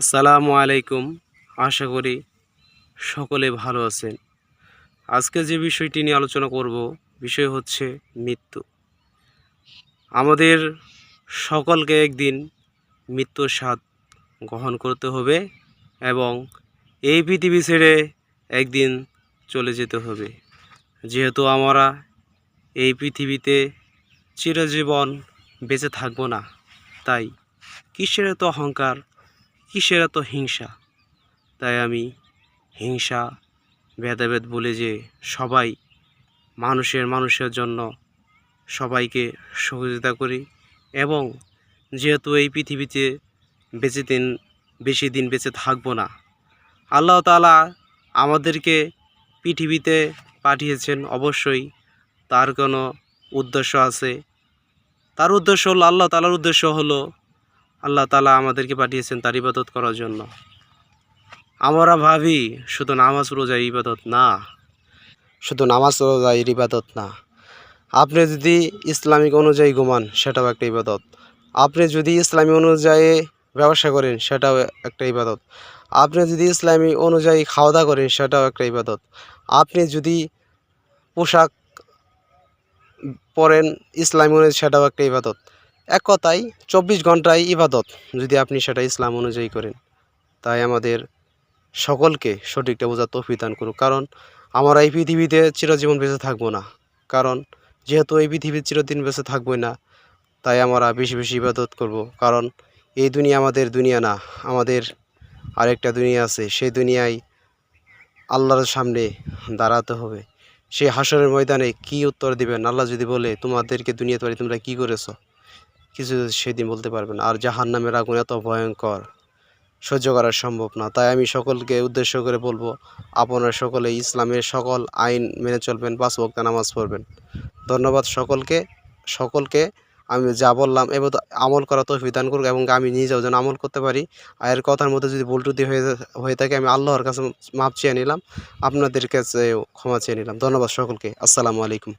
আসসালামু আলাইকুম। আশা করি সকলে ভালো আছেন। আজকে যে বিষয়টি নিয়ে আলোচনা করব, বিষয় হচ্ছে মৃত্যু। আমাদের সকলকে একদিন মৃত্যুর স্বাদ গ্রহণ করতে হবে এবং এই পৃথিবী ছেড়ে একদিন চলে যেতে হবে। যেহেতু আমরা এই পৃথিবীতে চিরজীবন বেঁচে থাকব না, তাই কিসের এত অহংকার কিসের এত হিংসা? তাই আমি হিংসা, ভেদাভেদ বলে যে সবাই মানুষের মানুষের জন্য সবাইকে সহযোগিতা করি এবং যেহেতু এই পৃথিবীতে বেঁচে দিন, বেশি দিন বেঁচে থাকব না, আল্লাহ তালা আমাদেরকে পৃথিবীতে পাঠিয়েছেন অবশ্যই। তার কোনো উদ্দেশ্য আছে? তার উদ্দেশ্য হলো, আল্লাহ তালার উদ্দেশ্য হলো আল্লাহ তালা আমাদেরকে পাঠিয়েছেন তার ইবাদত করার জন্য। আমরা ভাবি, শুধু নামাজ রোজা ইবাদত না, শুধু নামাজ রোজা ইবাদত না। আপনি যদি ইসলামিক অনুযায়ী ঘুমান, সেটাও একটা ইবাদত। আপনি যদি ইসলামী অনুযায়ী ব্যবসা করেন, সেটাও একটা ইবাদত। আপনি যদি ইসলামী অনুযায়ী খাওয়া দাওয়া করেন, সেটাও একটা ইবাদত। আপনি যদি পোশাক পরেন ইসলামী অনুযায়ী সেটাও একটা ইবাদত। এক কথায় চব্বিশ ঘন্টায় ইবাদত, যদি আপনি সেটা ইসলাম অনুযায়ী করেন। তাই আমাদের সকলকে সঠিকটা বোঝার তৌফিক দান করুক কারণ আমরা এই পৃথিবীতে চিরজীবন বেঁচে থাকব না। কারণ যেহেতু এই পৃথিবীর চিরদিন বেঁচে থাকবোই না, তাই আমরা বেশি বেশি ইবাদত করব। কারণ এই দুনিয়া আমাদের দুনিয়া না, আমাদের আরেকটা দুনিয়া আছে। সেই দুনিয়ায় আল্লাহর সামনে দাঁড়াতে হবে। সেই হাসরের ময়দানে কি উত্তর দিবেন? আল্লাহ যদি বলে, তোমাদেরকে দুনিয়াতে পারি, তোমরা কি করেছ? কিছু সেদিন বলতে পারবেন আর জাহান নামের আগুন এত ভয়ঙ্কর, সহ্য করা সম্ভব না। তাই আমি সকলকে উদ্দেশ্য করে বলব, আপনারা সকলে ইসলামের সকল আইন মেনে চলবেন, পাঁচ বক্তা নামাজ পড়বেন। ধন্যবাদ সকলকে সকলকে। আমি যা বললাম এবার আমল করা তো বিধান করুক এবং আমি নিজেও যেন আমল করতে পারি। আর এর কথার মধ্যে যদি ভুল হয়ে হয়ে থাকে, আমি আল্লাহর কাছে মাপ চেয়ে নিলাম, আপনাদের কাছেও ক্ষমা চেয়ে নিলাম। ধন্যবাদ সকলকে। আসসালামু আলাইকুম।